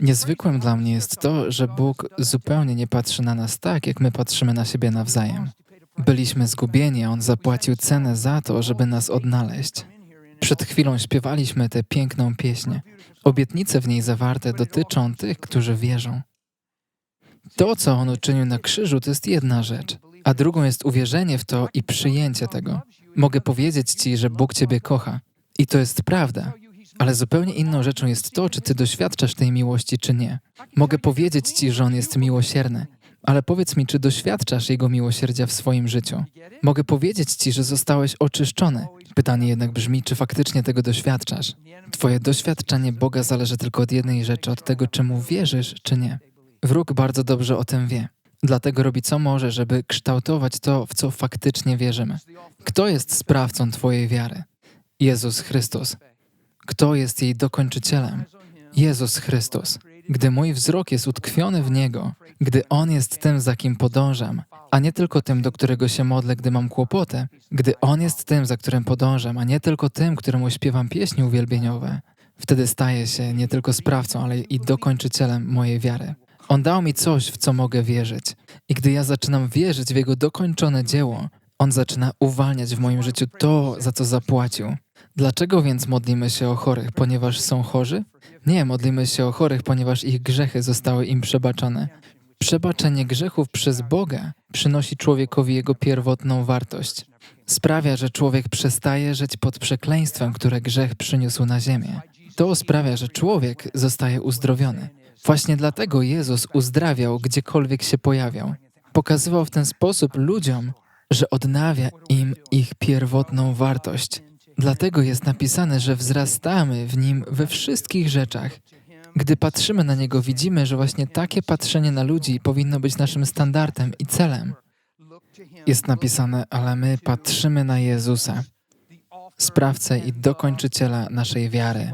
Niezwykłym dla mnie jest to, że Bóg zupełnie nie patrzy na nas tak, jak my patrzymy na siebie nawzajem. Byliśmy zgubieni, a On zapłacił cenę za to, żeby nas odnaleźć. Przed chwilą śpiewaliśmy tę piękną pieśń. Obietnice w niej zawarte dotyczą tych, którzy wierzą. To, co On uczynił na krzyżu, to jest jedna rzecz, a drugą jest uwierzenie w to i przyjęcie tego. Mogę powiedzieć Ci, że Bóg Ciebie kocha. I to jest prawda. Ale zupełnie inną rzeczą jest to, czy Ty doświadczasz tej miłości, czy nie. Mogę powiedzieć Ci, że On jest miłosierny, ale powiedz mi, czy doświadczasz Jego miłosierdzia w swoim życiu? Mogę powiedzieć Ci, że zostałeś oczyszczony. Pytanie jednak brzmi, czy faktycznie tego doświadczasz? Twoje doświadczenie Boga zależy tylko od jednej rzeczy, od tego, czy Mu wierzysz, czy nie. Wróg bardzo dobrze o tym wie. Dlatego robi co może, żeby kształtować to, w co faktycznie wierzymy. Kto jest sprawcą Twojej wiary? Jezus Chrystus. Kto jest jej dokończycielem? Jezus Chrystus. Gdy mój wzrok jest utkwiony w Niego, gdy On jest tym, za kim podążam, a nie tylko tym, do którego się modlę, gdy mam kłopoty, gdy On jest tym, za którym podążam, a nie tylko tym, któremu śpiewam pieśni uwielbieniowe, wtedy staje się nie tylko sprawcą, ale i dokończycielem mojej wiary. On dał mi coś, w co mogę wierzyć. I gdy ja zaczynam wierzyć w Jego dokończone dzieło, On zaczyna uwalniać w moim życiu to, za co zapłacił. Dlaczego więc modlimy się o chorych? Ponieważ są chorzy? Nie, modlimy się o chorych, ponieważ ich grzechy zostały im przebaczone. Przebaczenie grzechów przez Boga przynosi człowiekowi jego pierwotną wartość. Sprawia, że człowiek przestaje żyć pod przekleństwem, które grzech przyniósł na ziemię. To sprawia, że człowiek zostaje uzdrowiony. Właśnie dlatego Jezus uzdrawiał gdziekolwiek się pojawiał. Pokazywał w ten sposób ludziom, że odnawia im ich pierwotną wartość. Dlatego jest napisane, że wzrastamy w nim we wszystkich rzeczach. Gdy patrzymy na niego, widzimy, że właśnie takie patrzenie na ludzi powinno być naszym standardem i celem. Jest napisane, ale my patrzymy na Jezusa, sprawcę i dokończyciela naszej wiary.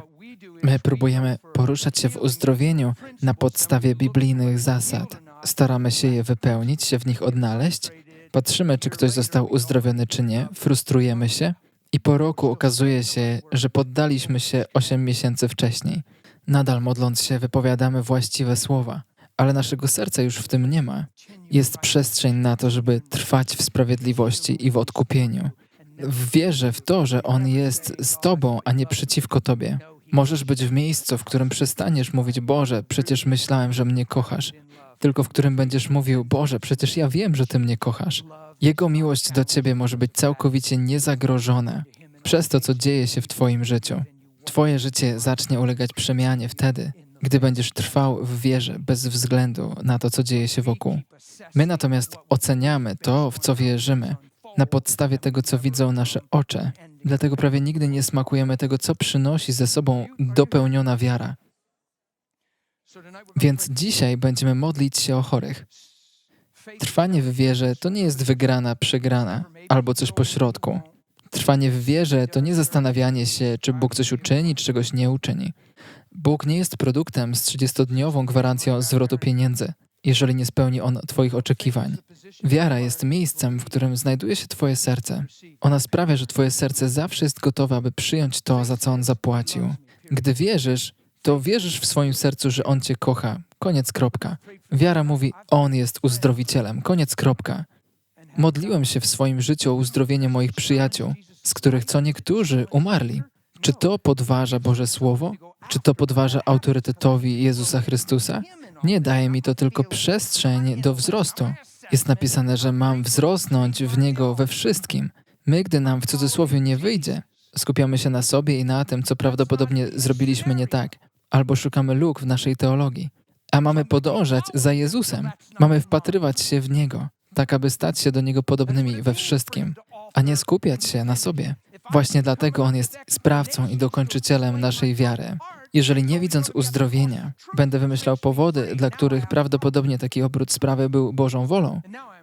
My próbujemy poruszać się w uzdrowieniu na podstawie biblijnych zasad. Staramy się je wypełnić, się w nich odnaleźć. Patrzymy, czy ktoś został uzdrowiony, czy nie. Frustrujemy się i po roku okazuje się, że poddaliśmy się osiem miesięcy wcześniej. Nadal modląc się, wypowiadamy właściwe słowa, ale naszego serca już w tym nie ma. Jest przestrzeń na to, żeby trwać w sprawiedliwości i w odkupieniu. W wierze w to, że On jest z Tobą, a nie przeciwko Tobie. Możesz być w miejscu, w którym przestaniesz mówić: Boże, przecież myślałem, że mnie kochasz, tylko w którym będziesz mówił: Boże, przecież ja wiem, że Ty mnie kochasz. Jego miłość do Ciebie może być całkowicie niezagrożona przez to, co dzieje się w Twoim życiu. Twoje życie zacznie ulegać przemianie wtedy, gdy będziesz trwał w wierze bez względu na to, co dzieje się wokół. My natomiast oceniamy to, w co wierzymy, na podstawie tego, co widzą nasze oczy. Dlatego prawie nigdy nie smakujemy tego, co przynosi ze sobą dopełniona wiara. Więc dzisiaj będziemy modlić się o chorych. Trwanie w wierze to nie jest wygrana, przegrana albo coś pośrodku. Trwanie w wierze to nie zastanawianie się, czy Bóg coś uczyni, czy czegoś nie uczyni. Bóg nie jest produktem z 30-dniową gwarancją zwrotu pieniędzy, jeżeli nie spełni on Twoich oczekiwań. Wiara jest miejscem, w którym znajduje się Twoje serce. Ona sprawia, że Twoje serce zawsze jest gotowe, aby przyjąć to, za co On zapłacił. Gdy wierzysz, to wierzysz w swoim sercu, że On Cię kocha. Koniec kropka. Wiara mówi, On jest uzdrowicielem. Koniec kropka. Modliłem się w swoim życiu o uzdrowienie moich przyjaciół, z których co niektórzy umarli. Czy to podważa Boże Słowo? Czy to podważa autorytetowi Jezusa Chrystusa? Nie daje mi to tylko przestrzeń do wzrostu. Jest napisane, że mam wzrosnąć w Niego we wszystkim. My, gdy nam w cudzysłowie nie wyjdzie, skupiamy się na sobie i na tym, co prawdopodobnie zrobiliśmy nie tak, albo szukamy luk w naszej teologii. A mamy podążać za Jezusem. Mamy wpatrywać się w Niego, tak aby stać się do Niego podobnymi we wszystkim, a nie skupiać się na sobie. Właśnie dlatego On jest sprawcą i dokończycielem naszej wiary. Jeżeli nie widząc uzdrowienia, będę wymyślał powody, dla których prawdopodobnie taki obrót sprawy był Bożą wolą,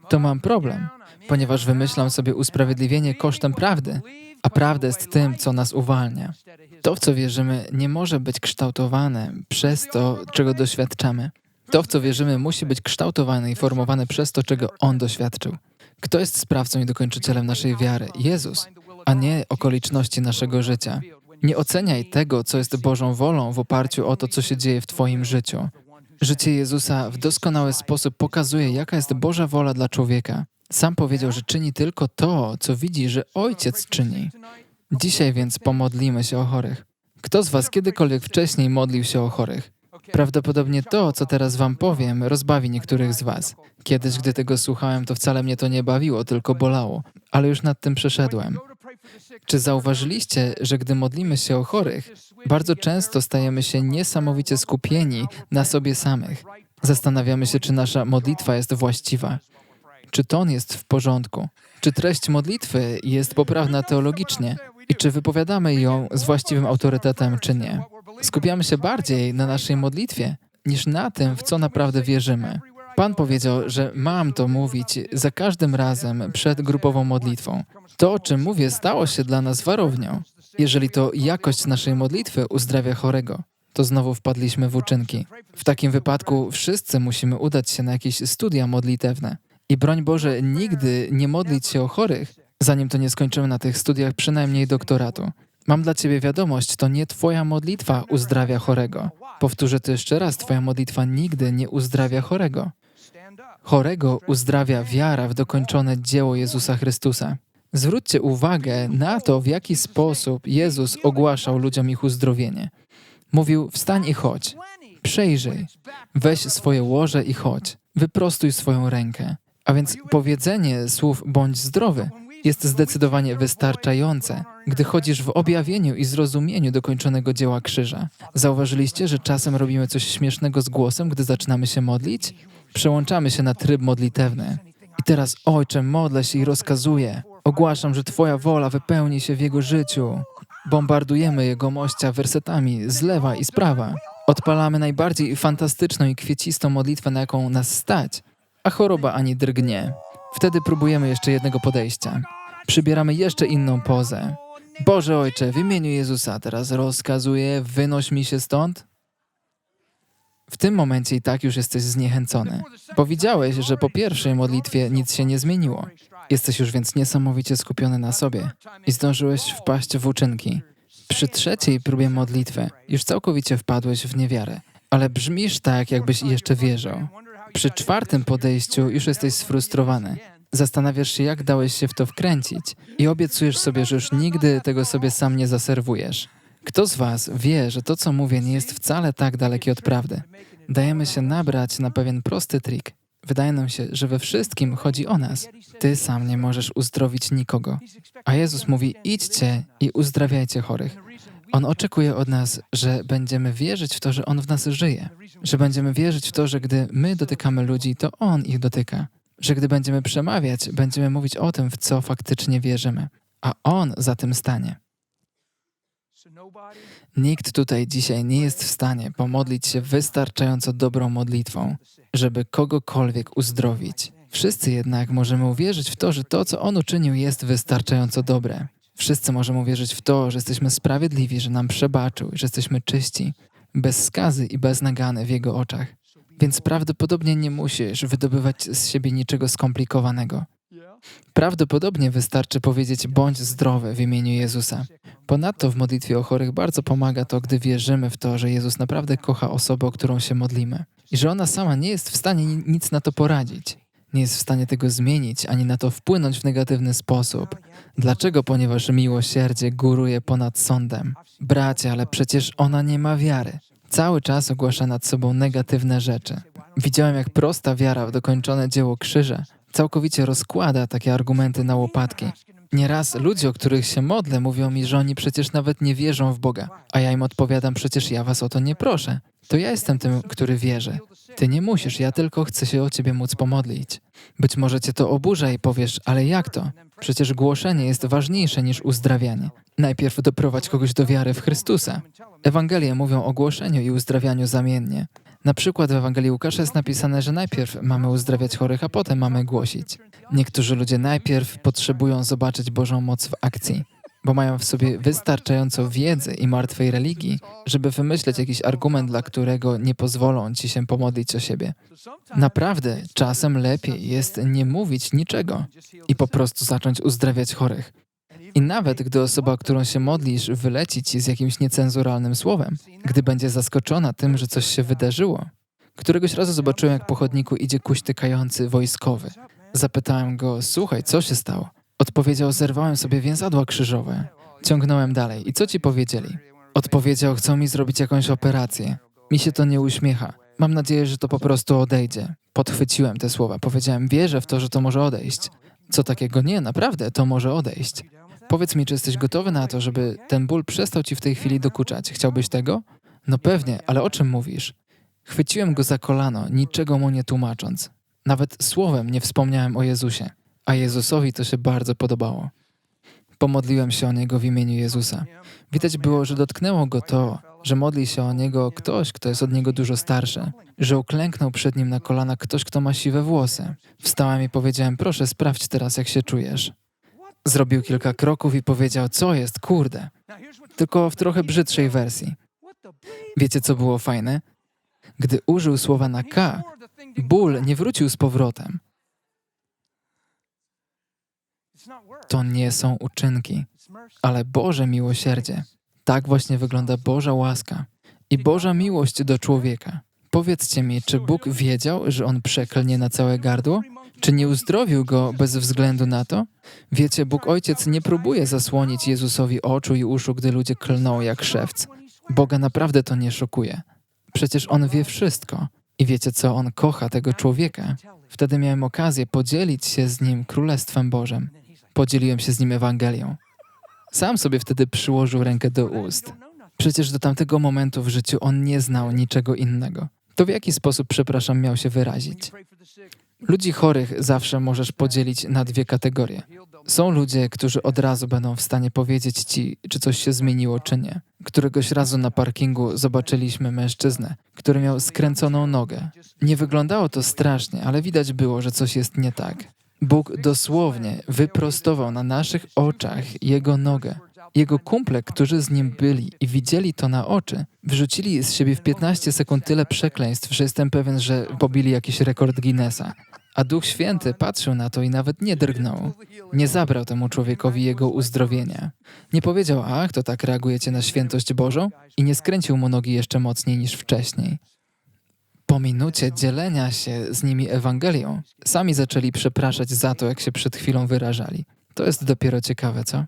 to mam problem, ponieważ wymyślam sobie usprawiedliwienie kosztem prawdy, a prawda jest tym, co nas uwalnia. To, w co wierzymy, nie może być kształtowane przez to, czego doświadczamy. To, w co wierzymy, musi być kształtowane i formowane przez to, czego On doświadczył. Kto jest sprawcą i dokończycielem naszej wiary? Jezus, a nie okoliczności naszego życia. Nie oceniaj tego, co jest Bożą wolą w oparciu o to, co się dzieje w Twoim życiu. Życie Jezusa w doskonały sposób pokazuje, jaka jest Boża wola dla człowieka. Sam powiedział, że czyni tylko to, co widzi, że Ojciec czyni. Dzisiaj więc pomodlimy się o chorych. Kto z Was kiedykolwiek wcześniej modlił się o chorych? Prawdopodobnie to, co teraz Wam powiem, rozbawi niektórych z Was. Kiedyś, gdy tego słuchałem, to wcale mnie to nie bawiło, tylko bolało, ale już nad tym przeszedłem. Czy zauważyliście, że gdy modlimy się o chorych, bardzo często stajemy się niesamowicie skupieni na sobie samych? Zastanawiamy się, czy nasza modlitwa jest właściwa, czy ton jest w porządku, czy treść modlitwy jest poprawna teologicznie i czy wypowiadamy ją z właściwym autorytetem, czy nie. Skupiamy się bardziej na naszej modlitwie niż na tym, w co naprawdę wierzymy. Pan powiedział, że mam to mówić za każdym razem przed grupową modlitwą. To, o czym mówię, stało się dla nas warownią. Jeżeli to jakość naszej modlitwy uzdrawia chorego, to znowu wpadliśmy w uczynki. W takim wypadku wszyscy musimy udać się na jakieś studia modlitewne. I broń Boże, nigdy nie modlić się o chorych, zanim to nie skończymy na tych studiach przynajmniej doktoratu. Mam dla Ciebie wiadomość, to nie Twoja modlitwa uzdrawia chorego. Powtórzę to jeszcze raz, Twoja modlitwa nigdy nie uzdrawia chorego. Chorego uzdrawia wiara w dokończone dzieło Jezusa Chrystusa. Zwróćcie uwagę na to, w jaki sposób Jezus ogłaszał ludziom ich uzdrowienie. Mówił: Wstań i chodź. Przejrzyj. Weź swoje łoże i chodź. Wyprostuj swoją rękę. A więc powiedzenie słów bądź zdrowy jest zdecydowanie wystarczające, gdy chodzisz w objawieniu i zrozumieniu dokończonego dzieła krzyża. Zauważyliście, że czasem robimy coś śmiesznego z głosem, gdy zaczynamy się modlić? Przełączamy się na tryb modlitewny. I teraz, Ojcze, modlę się i rozkazuję. Ogłaszam, że Twoja wola wypełni się w Jego życiu. Bombardujemy Jego mościa wersetami z lewa i z prawa. Odpalamy najbardziej fantastyczną i kwiecistą modlitwę, na jaką nas stać, a choroba ani drgnie. Wtedy próbujemy jeszcze jednego podejścia. Przybieramy jeszcze inną pozę. Boże Ojcze, w imieniu Jezusa teraz rozkazuję, wynoś mi się stąd. W tym momencie i tak już jesteś zniechęcony. Powiedziałeś, że po pierwszej modlitwie nic się nie zmieniło. Jesteś już więc niesamowicie skupiony na sobie i zdążyłeś wpaść w uczynki. Przy trzeciej próbie modlitwy już całkowicie wpadłeś w niewiarę, ale brzmisz tak, jakbyś jeszcze wierzył. Przy czwartym podejściu już jesteś sfrustrowany. Zastanawiasz się, jak dałeś się w to wkręcić i obiecujesz sobie, że już nigdy tego sobie sam nie zaserwujesz. Kto z Was wie, że to, co mówię, nie jest wcale tak dalekie od prawdy? Dajemy się nabrać na pewien prosty trik. Wydaje nam się, że we wszystkim chodzi o nas. Ty sam nie możesz uzdrowić nikogo. A Jezus mówi: idźcie i uzdrawiajcie chorych. On oczekuje od nas, że będziemy wierzyć w to, że On w nas żyje, że będziemy wierzyć w to, że gdy my dotykamy ludzi, to On ich dotyka, że gdy będziemy przemawiać, będziemy mówić o tym, w co faktycznie wierzymy, a On za tym stanie. Nikt tutaj dzisiaj nie jest w stanie pomodlić się wystarczająco dobrą modlitwą, żeby kogokolwiek uzdrowić. Wszyscy jednak możemy uwierzyć w to, że to, co On uczynił, jest wystarczająco dobre. Wszyscy możemy uwierzyć w to, że jesteśmy sprawiedliwi, że nam przebaczył, że jesteśmy czyści, bez skazy i bez nagany w Jego oczach. Więc prawdopodobnie nie musisz wydobywać z siebie niczego skomplikowanego. Prawdopodobnie wystarczy powiedzieć bądź zdrowy w imieniu Jezusa. Ponadto w modlitwie o chorych bardzo pomaga to, gdy wierzymy w to, że Jezus naprawdę kocha osobę, o którą się modlimy i że ona sama nie jest w stanie nic na to poradzić. Nie jest w stanie tego zmienić, ani na to wpłynąć w negatywny sposób. Dlaczego? Ponieważ miłosierdzie góruje ponad sądem. Bracie, ale przecież ona nie ma wiary. Cały czas ogłasza nad sobą negatywne rzeczy. Widziałem, jak prosta wiara w dokończone dzieło krzyża całkowicie rozkłada takie argumenty na łopatki. Nieraz ludzie, o których się modlę, mówią mi, że oni przecież nawet nie wierzą w Boga, a ja im odpowiadam, przecież ja was o to nie proszę. To ja jestem tym, który wierzy. Ty nie musisz, ja tylko chcę się o ciebie móc pomodlić. Być może cię to oburza i powiesz, ale jak to? Przecież głoszenie jest ważniejsze niż uzdrawianie. Najpierw doprowadź kogoś do wiary w Chrystusa. Ewangelie mówią o głoszeniu i uzdrawianiu zamiennie. Na przykład w Ewangelii Łukasza jest napisane, że najpierw mamy uzdrawiać chorych, a potem mamy głosić. Niektórzy ludzie najpierw potrzebują zobaczyć Bożą moc w akcji, bo mają w sobie wystarczająco wiedzy i martwej religii, żeby wymyśleć jakiś argument, dla którego nie pozwolą ci się pomodlić o siebie. Naprawdę, czasem lepiej jest nie mówić niczego i po prostu zacząć uzdrawiać chorych. I nawet gdy osoba, którą się modlisz, wyleci ci z jakimś niecenzuralnym słowem, gdy będzie zaskoczona tym, że coś się wydarzyło. Któregoś razu zobaczyłem, jak po chodniku idzie kuśtykający wojskowy. Zapytałem go, słuchaj, co się stało? Odpowiedział, zerwałem sobie więzadła krzyżowe. Ciągnąłem dalej. I co ci powiedzieli? Odpowiedział, chcą mi zrobić jakąś operację. Mi się to nie uśmiecha. Mam nadzieję, że to po prostu odejdzie. Podchwyciłem te słowa. Powiedziałem, wierzę w to, że to może odejść. Co takiego? Nie, naprawdę, to może odejść. Powiedz mi, czy jesteś gotowy na to, żeby ten ból przestał ci w tej chwili dokuczać. Chciałbyś tego? No pewnie, ale o czym mówisz? Chwyciłem go za kolano, niczego mu nie tłumacząc. Nawet słowem nie wspomniałem o Jezusie, a Jezusowi to się bardzo podobało. Pomodliłem się o niego w imieniu Jezusa. Widać było, że dotknęło go to, że modli się o niego ktoś, kto jest od niego dużo starszy, że uklęknął przed nim na kolana ktoś, kto ma siwe włosy. Wstałem i powiedziałem: Proszę, sprawdź teraz, jak się czujesz. Zrobił kilka kroków i powiedział: Co jest, kurde? Tylko w trochę brzydszej wersji. Wiecie, co było fajne? Gdy użył słowa na K, ból nie wrócił z powrotem. To nie są uczynki, ale Boże miłosierdzie. Tak właśnie wygląda Boża łaska i Boża miłość do człowieka. Powiedzcie mi, czy Bóg wiedział, że on przeklnie na całe gardło? Czy nie uzdrowił go bez względu na to? Wiecie, Bóg Ojciec nie próbuje zasłonić Jezusowi oczu i uszu, gdy ludzie klną jak szewc. Boga naprawdę to nie szokuje. Przecież On wie wszystko. I wiecie co? On kocha tego człowieka. Wtedy miałem okazję podzielić się z nim Królestwem Bożym. Podzieliłem się z nim Ewangelią. Sam sobie wtedy przyłożył rękę do ust. Przecież do tamtego momentu w życiu on nie znał niczego innego. To w jaki sposób, przepraszam, miał się wyrazić? Ludzi chorych zawsze możesz podzielić na dwie kategorie. Są ludzie, którzy od razu będą w stanie powiedzieć ci, czy coś się zmieniło, czy nie. Któregoś razu na parkingu zobaczyliśmy mężczyznę, który miał skręconą nogę. Nie wyglądało to strasznie, ale widać było, że coś jest nie tak. Bóg dosłownie wyprostował na naszych oczach jego nogę. Jego kumple, którzy z nim byli i widzieli to na oczy, wrzucili z siebie w 15 sekund tyle przekleństw, że jestem pewien, że pobili jakiś rekord Guinnessa. A Duch Święty patrzył na to i nawet nie drgnął. Nie zabrał temu człowiekowi jego uzdrowienia. Nie powiedział, ach, to tak reagujecie na świętość Bożą? I nie skręcił mu nogi jeszcze mocniej niż wcześniej. Po minucie dzielenia się z nimi Ewangelią, sami zaczęli przepraszać za to, jak się przed chwilą wyrażali. To jest dopiero ciekawe, co?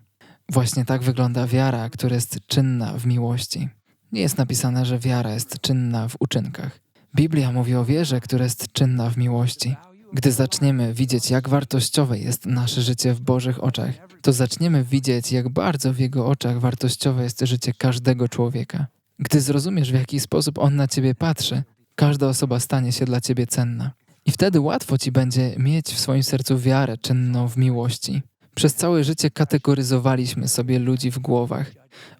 Właśnie tak wygląda wiara, która jest czynna w miłości. Nie jest napisane, że wiara jest czynna w uczynkach. Biblia mówi o wierze, która jest czynna w miłości. Gdy zaczniemy widzieć, jak wartościowe jest nasze życie w Bożych oczach, to zaczniemy widzieć, jak bardzo w Jego oczach wartościowe jest życie każdego człowieka. Gdy zrozumiesz, w jaki sposób On na Ciebie patrzy, każda osoba stanie się dla Ciebie cenna. I wtedy łatwo Ci będzie mieć w swoim sercu wiarę czynną w miłości. Przez całe życie kategoryzowaliśmy sobie ludzi w głowach,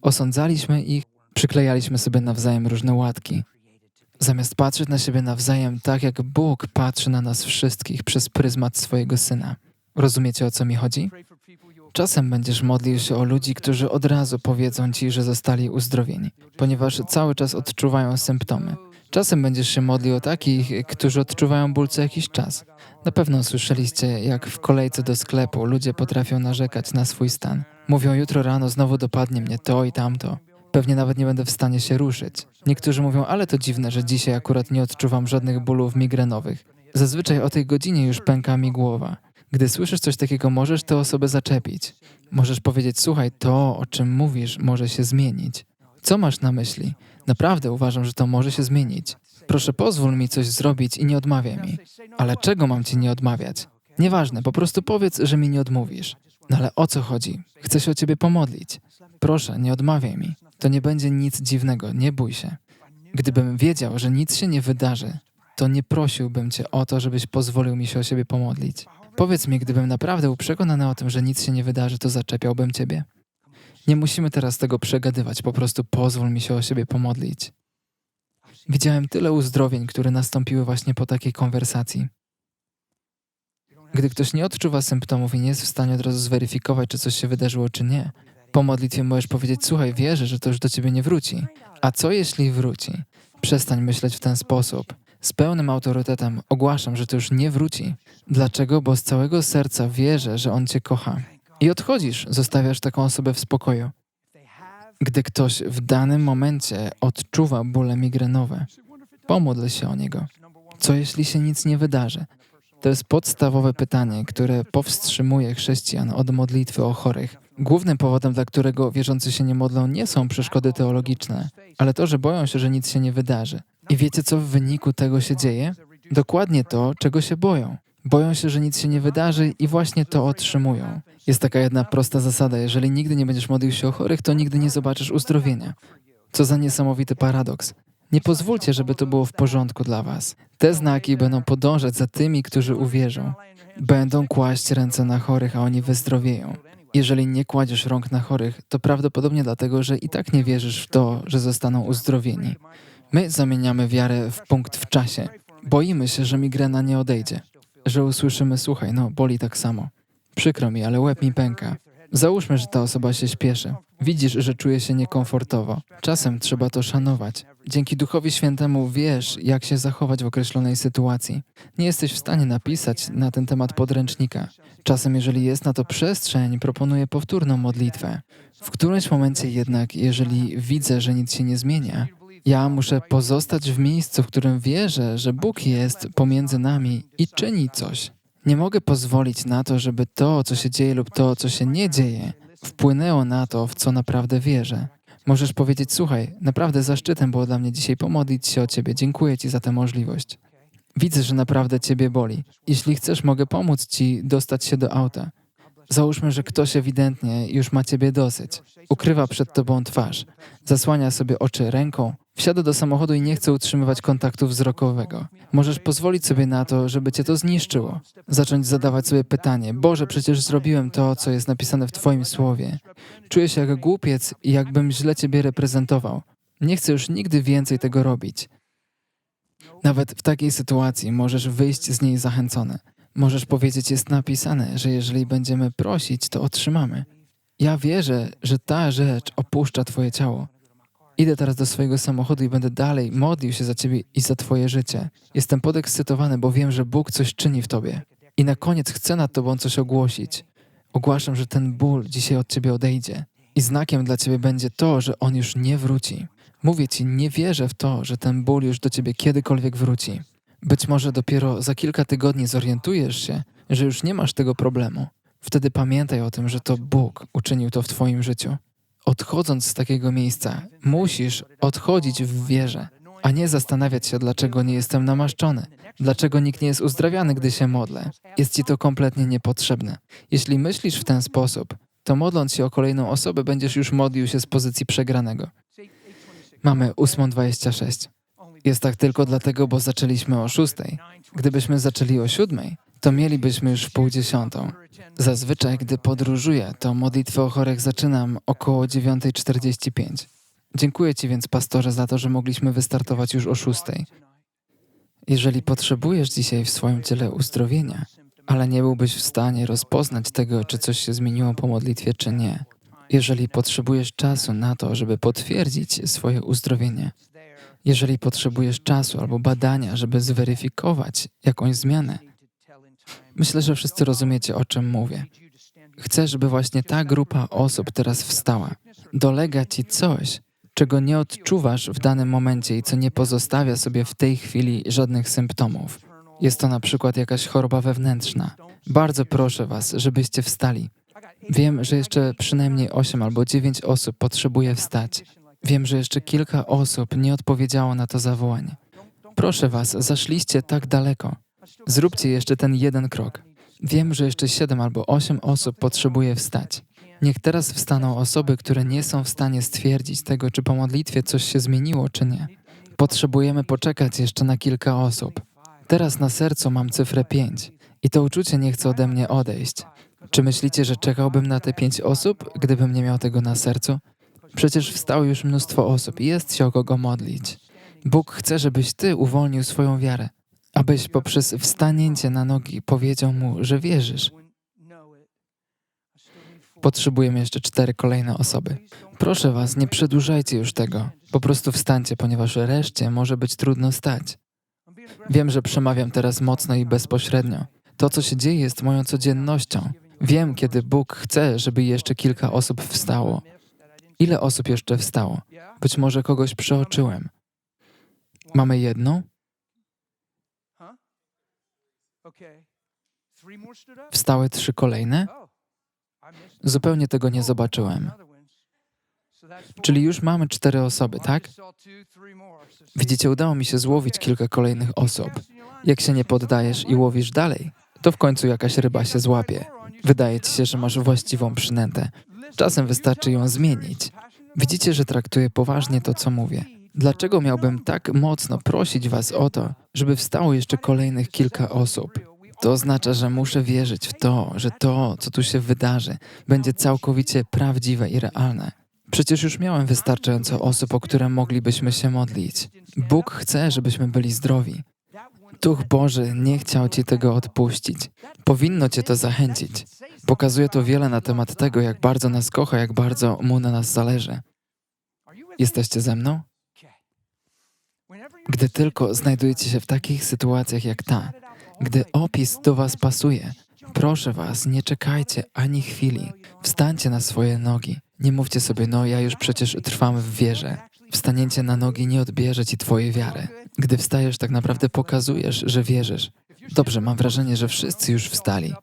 osądzaliśmy ich, przyklejaliśmy sobie nawzajem różne łatki. Zamiast patrzeć na siebie nawzajem tak, jak Bóg patrzy na nas wszystkich przez pryzmat swojego Syna. Rozumiecie, o co mi chodzi? Czasem będziesz modlił się o ludzi, którzy od razu powiedzą ci, że zostali uzdrowieni, ponieważ cały czas odczuwają symptomy. Czasem będziesz się modlił o takich, którzy odczuwają ból co jakiś czas. Na pewno słyszeliście, jak w kolejce do sklepu ludzie potrafią narzekać na swój stan. Mówią, jutro rano znowu dopadnie mnie to i tamto. Pewnie nawet nie będę w stanie się ruszyć. Niektórzy mówią, ale to dziwne, że dzisiaj akurat nie odczuwam żadnych bólów migrenowych. Zazwyczaj o tej godzinie już pęka mi głowa. Gdy słyszysz coś takiego, możesz tę osobę zaczepić. Możesz powiedzieć, słuchaj, to, o czym mówisz, może się zmienić. Co masz na myśli? Naprawdę uważam, że to może się zmienić. Proszę pozwól mi coś zrobić i nie odmawiaj mi. Ale czego mam ci nie odmawiać? Nieważne, po prostu powiedz, że mi nie odmówisz. No ale o co chodzi? Chcę się o ciebie pomodlić. Proszę, nie odmawiaj mi. To nie będzie nic dziwnego, nie bój się. Gdybym wiedział, że nic się nie wydarzy, to nie prosiłbym cię o to, żebyś pozwolił mi się o siebie pomodlić. Powiedz mi, gdybym naprawdę był przekonany o tym, że nic się nie wydarzy, to zaczepiałbym ciebie. Nie musimy teraz tego przegadywać, po prostu pozwól mi się o siebie pomodlić. Widziałem tyle uzdrowień, które nastąpiły właśnie po takiej konwersacji. Gdy ktoś nie odczuwa symptomów i nie jest w stanie od razu zweryfikować, czy coś się wydarzyło, czy nie, po modlitwie możesz powiedzieć: Słuchaj, wierzę, że to już do ciebie nie wróci. A co jeśli wróci? Przestań myśleć w ten sposób. Z pełnym autorytetem ogłaszam, że to już nie wróci. Dlaczego? Bo z całego serca wierzę, że On cię kocha. i odchodzisz, zostawiasz taką osobę w spokoju. Gdy ktoś w danym momencie odczuwa bóle migrenowe, pomódl się o niego. Co jeśli się nic nie wydarzy? To jest podstawowe pytanie, które powstrzymuje chrześcijan od modlitwy o chorych. Głównym powodem, dla którego wierzący się nie modlą, nie są przeszkody teologiczne, ale to, że boją się, że nic się nie wydarzy. I wiecie, co w wyniku tego się dzieje? Dokładnie to, czego się boją. Boją się, że nic się nie wydarzy i właśnie to otrzymują. Jest taka jedna prosta zasada: jeżeli nigdy nie będziesz modlił się o chorych, to nigdy nie zobaczysz uzdrowienia. Co za niesamowity paradoks. Nie pozwólcie, żeby to było w porządku dla Was. Te znaki będą podążać za tymi, którzy uwierzą. Będą kłaść ręce na chorych, a oni wyzdrowieją. Jeżeli nie kładziesz rąk na chorych, to prawdopodobnie dlatego, że i tak nie wierzysz w to, że zostaną uzdrowieni. My zamieniamy wiarę w punkt w czasie. Boimy się, że migrena nie odejdzie, że usłyszymy, słuchaj, no boli tak samo. Przykro mi, ale łeb mi pęka. Załóżmy, że ta osoba się śpieszy. Widzisz, że czuje się niekomfortowo. Czasem trzeba to szanować. Dzięki Duchowi Świętemu wiesz, jak się zachować w określonej sytuacji. Nie jesteś w stanie napisać na ten temat podręcznika. Czasem, jeżeli jest na to przestrzeń, proponuję powtórną modlitwę. W którymś momencie jednak, jeżeli widzę, że nic się nie zmienia, ja muszę pozostać w miejscu, w którym wierzę, że Bóg jest pomiędzy nami i czyni coś. Nie mogę pozwolić na to, żeby to, co się dzieje lub to, co się nie dzieje, wpłynęło na to, w co naprawdę wierzę. Możesz powiedzieć: Słuchaj, naprawdę zaszczytem było dla mnie dzisiaj pomodlić się o Ciebie. Dziękuję Ci za tę możliwość. Widzę, że naprawdę Ciebie boli. Jeśli chcesz, mogę pomóc Ci dostać się do auta. Załóżmy, że ktoś ewidentnie już ma Ciebie dosyć. Ukrywa przed Tobą twarz. Zasłania sobie oczy ręką. Wsiada do samochodu i nie chce utrzymywać kontaktu wzrokowego. Możesz pozwolić sobie na to, żeby Cię to zniszczyło. Zacząć zadawać sobie pytanie: Boże, przecież zrobiłem to, co jest napisane w Twoim słowie. Czuję się jak głupiec i jakbym źle Ciebie reprezentował. Nie chcę już nigdy więcej tego robić. Nawet w takiej sytuacji możesz wyjść z niej zachęcony. Możesz powiedzieć, jest napisane, że jeżeli będziemy prosić, to otrzymamy. Ja wierzę, że ta rzecz opuszcza Twoje ciało. Idę teraz do swojego samochodu i będę dalej modlił się za Ciebie i za Twoje życie. Jestem podekscytowany, bo wiem, że Bóg coś czyni w Tobie. I na koniec chcę nad Tobą coś ogłosić. Ogłaszam, że ten ból dzisiaj od Ciebie odejdzie. I znakiem dla Ciebie będzie to, że on już nie wróci. Mówię Ci, nie wierzę w to, że ten ból już do Ciebie kiedykolwiek wróci. Być może dopiero za kilka tygodni zorientujesz się, że już nie masz tego problemu. Wtedy pamiętaj o tym, że to Bóg uczynił to w Twoim życiu. Odchodząc z takiego miejsca, musisz odchodzić w wierze, a nie zastanawiać się, dlaczego nie jestem namaszczony, dlaczego nikt nie jest uzdrawiany, gdy się modlę. Jest Ci to kompletnie niepotrzebne. Jeśli myślisz w ten sposób, to modląc się o kolejną osobę, będziesz już modlił się z pozycji przegranego. Mamy 8.26. Jest tak tylko dlatego, bo zaczęliśmy o szóstej. Gdybyśmy zaczęli o siódmej, to mielibyśmy już w pół dziesiątą. Zazwyczaj, gdy podróżuję, to modlitwę o chorych zaczynam około 9.45. Dziękuję Ci więc, pastorze, za to, że mogliśmy wystartować już o szóstej. Jeżeli potrzebujesz dzisiaj w swoim ciele uzdrowienia, ale nie byłbyś w stanie rozpoznać tego, czy coś się zmieniło po modlitwie, czy nie, jeżeli potrzebujesz czasu na to, żeby potwierdzić swoje uzdrowienie, jeżeli potrzebujesz czasu albo badania, żeby zweryfikować jakąś zmianę, myślę, że wszyscy rozumiecie, o czym mówię. Chcę, żeby właśnie ta grupa osób teraz wstała. Dolega ci coś, czego nie odczuwasz w danym momencie i co nie pozostawia sobie w tej chwili żadnych symptomów. Jest to na przykład jakaś choroba wewnętrzna. Bardzo proszę Was, żebyście wstali. Wiem, że jeszcze przynajmniej 8 albo 9 osób potrzebuje wstać. Wiem, że jeszcze kilka osób nie odpowiedziało na to zawołanie. Proszę Was, zaszliście tak daleko. Zróbcie jeszcze ten jeden krok. Wiem, że jeszcze siedem albo osiem osób potrzebuje wstać. Niech teraz wstaną osoby, które nie są w stanie stwierdzić tego, czy po modlitwie coś się zmieniło, czy nie. Potrzebujemy poczekać jeszcze na kilka osób. Teraz na sercu mam cyfrę pięć i to uczucie nie chce ode mnie odejść. Czy myślicie, że czekałbym na te pięć osób, gdybym nie miał tego na sercu? Przecież wstało już mnóstwo osób i jest się o kogo modlić. Bóg chce, żebyś ty uwolnił swoją wiarę, abyś poprzez wstanięcie na nogi powiedział mu, że wierzysz. Potrzebujemy jeszcze cztery kolejne osoby. Proszę was, nie przedłużajcie już tego. Po prostu wstańcie, ponieważ reszcie może być trudno stać. Wiem, że przemawiam teraz mocno i bezpośrednio. To, co się dzieje, jest moją codziennością. Wiem, kiedy Bóg chce, żeby jeszcze kilka osób wstało. Ile osób jeszcze wstało? Być może kogoś przeoczyłem. Mamy jedną? Wstały trzy kolejne? Zupełnie tego nie zobaczyłem. Czyli już mamy cztery osoby, tak? Widzicie, udało mi się złowić kilka kolejnych osób. Jak się nie poddajesz i łowisz dalej, to w końcu jakaś ryba się złapie. Wydaje ci się, że masz właściwą przynętę. Czasem wystarczy ją zmienić. Widzicie, że traktuję poważnie to, co mówię. Dlaczego miałbym tak mocno prosić Was o to, żeby wstało jeszcze kolejnych kilka osób? To oznacza, że muszę wierzyć w to, że to, co tu się wydarzy, będzie całkowicie prawdziwe i realne. Przecież już miałem wystarczająco osób, o które moglibyśmy się modlić. Bóg chce, żebyśmy byli zdrowi. Duch Boży nie chciał Ci tego odpuścić. Powinno Cię to zachęcić. Pokazuje to wiele na temat tego, jak bardzo nas kocha, jak bardzo Mu na nas zależy. Jesteście ze mną? Gdy tylko znajdujecie się w takich sytuacjach jak ta, gdy opis do Was pasuje, proszę Was, nie czekajcie ani chwili. Wstańcie na swoje nogi. Nie mówcie sobie, no ja już przecież trwam w wierze. Wstanięcie na nogi nie odbierze Ci Twojej wiary. Gdy wstajesz, tak naprawdę pokazujesz, że wierzysz. Dobrze, mam wrażenie, że wszyscy już wstali.